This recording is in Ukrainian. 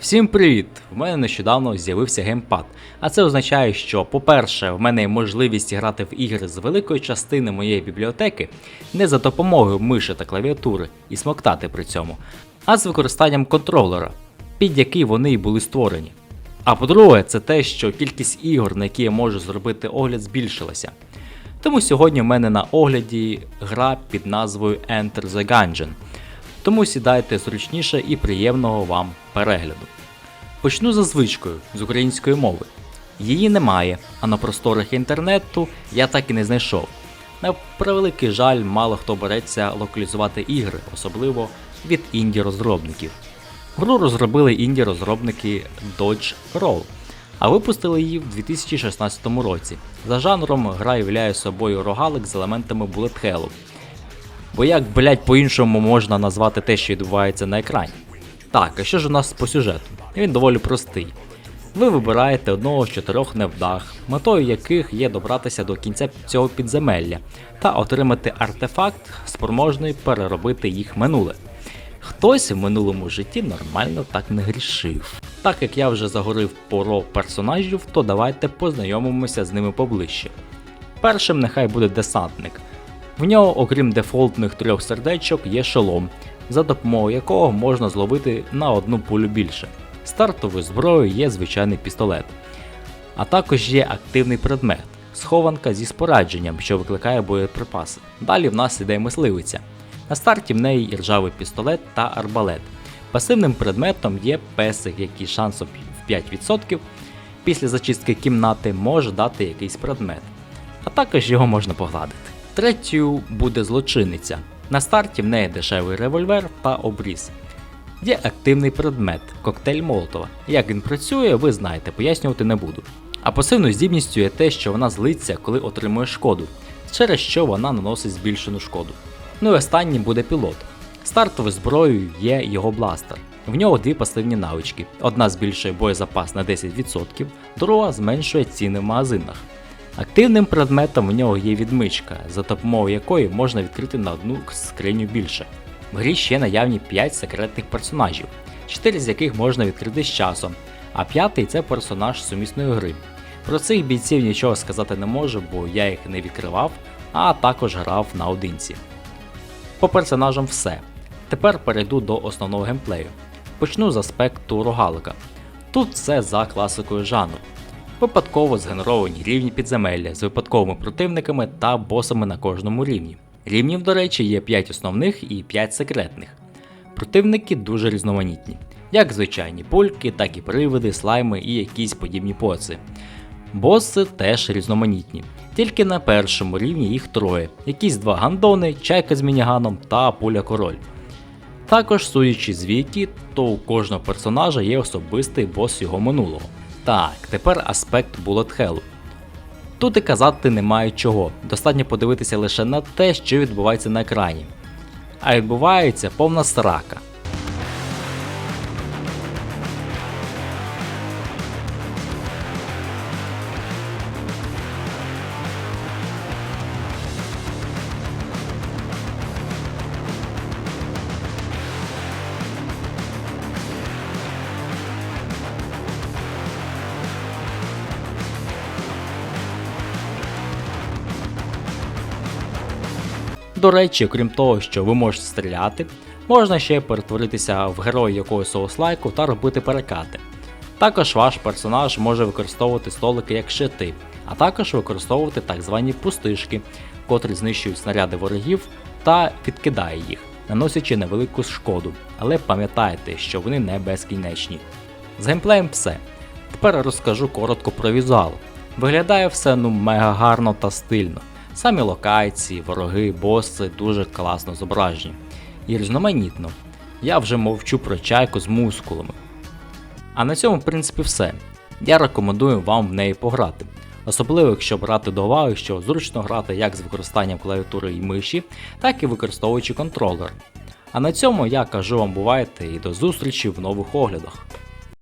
Всім привіт! В мене нещодавно з'явився геймпад. А це означає, що, по-перше, в мене є можливість грати в ігри з великої частини моєї бібліотеки не за допомогою миші та клавіатури і смоктати при цьому, а з використанням контролера, під який вони й були створені. А по-друге, це те, що кількість ігор, на які я можу зробити огляд, збільшилася. Тому сьогодні в мене на огляді гра під назвою Enter the Gungeon. Тому сідайте зручніше і приємного вам перегляду. Почну за звичкою з української мови. Її немає, а на просторах інтернету я так і не знайшов. На превеликий жаль, мало хто береться локалізувати ігри, особливо від інді-розробників. Гру розробили інді-розробники Dodge Roll, а випустили її в 2016 році. За жанром гра являє собою рогалик з елементами Hell. Бо як, блять, по-іншому можна назвати те, що відбувається на екрані? Так, а що ж у нас по сюжету? Він доволі простий. Ви вибираєте одного з чотирьох невдах, метою яких є добратися до кінця цього підземелля та отримати артефакт, спроможний переробити їх минуле. Хтось в минулому житті нормально так не грішив. Так як я вже загорив про персонажів, то давайте познайомимося з ними поближче. Першим нехай буде десантник. В нього, окрім дефолтних трьох сердечок, є шолом, за допомогою якого можна зловити на одну пулю більше. Стартовою зброєю є звичайний пістолет. А також є активний предмет схованка зі спорадженням, що викликає боєприпаси. Далі в нас іде мисливиця. На старті в неї ржавий пістолет та арбалет. Пасивним предметом є песик, який шансом в 5% після зачистки кімнати може дати якийсь предмет, а також його можна погладити. Третьою буде злочинниця. На старті в неї дешевий револьвер та обріз. Є активний предмет коктейль Молотова. Як він працює, ви знаєте, пояснювати не буду. А пасивною здібністю є те, що вона злиться, коли отримує шкоду, через що вона наносить збільшену шкоду. Ну і останнім буде пілот. Стартовою зброєю є його бластер. В нього дві пасивні навички: одна збільшує боєзапас на 10%, друга зменшує ціни в магазинах. Активним предметом в нього є відмичка, за допомогою якої можна відкрити на одну скриню більше. В грі ще наявні 5 секретних персонажів, 4 з яких можна відкрити з часом, а п'ятий це персонаж сумісної гри. Про цих бійців нічого сказати не можу, бо я їх не відкривав, а також грав наодинці. По персонажам все. Тепер перейду до основного геймплею. Почну з аспекту рогалика. Тут все за класикою жанру. Випадково згенеровані рівні підземелля з випадковими противниками та босами на кожному рівні. Рівнів, до речі, є 5 основних і 5 секретних. Противники дуже різноманітні, як звичайні пульки, так і привиди, слайми і якісь подібні поци. Боси теж різноманітні, тільки на першому рівні їх троє: якісь два гандони, чайка з мініганом та пуля король. Також, судячи з віки, то у кожного персонажа є особистий бос його минулого. Так, тепер аспект Bullet Hell. Тут і казати немає чого, достатньо подивитися лише на те, що відбувається на екрані. А відбувається повна срака. До речі, окрім того, що ви можете стріляти, можна ще перетворитися в героя якогось соуслайку та робити перекати. Також ваш персонаж може використовувати столики як щити, а також використовувати так звані пустишки, котрі знищують снаряди ворогів та відкидає їх, наносячи невелику шкоду. Але пам'ятайте, що вони не безкінечні. З геймплеєм все. Тепер розкажу коротко про візуал. Виглядає все ну мега гарно та стильно. Самі локації, вороги, боси дуже класно зображені. І різноманітно. Я вже мовчу про чайку з мускулами. А на цьому, в принципі, все. Я рекомендую вам в неї пограти. Особливо, якщо брати до уваги, що зручно грати як з використанням клавіатури і миші, так і використовуючи контролер. А на цьому я кажу вам бувайте і до зустрічі в нових оглядах.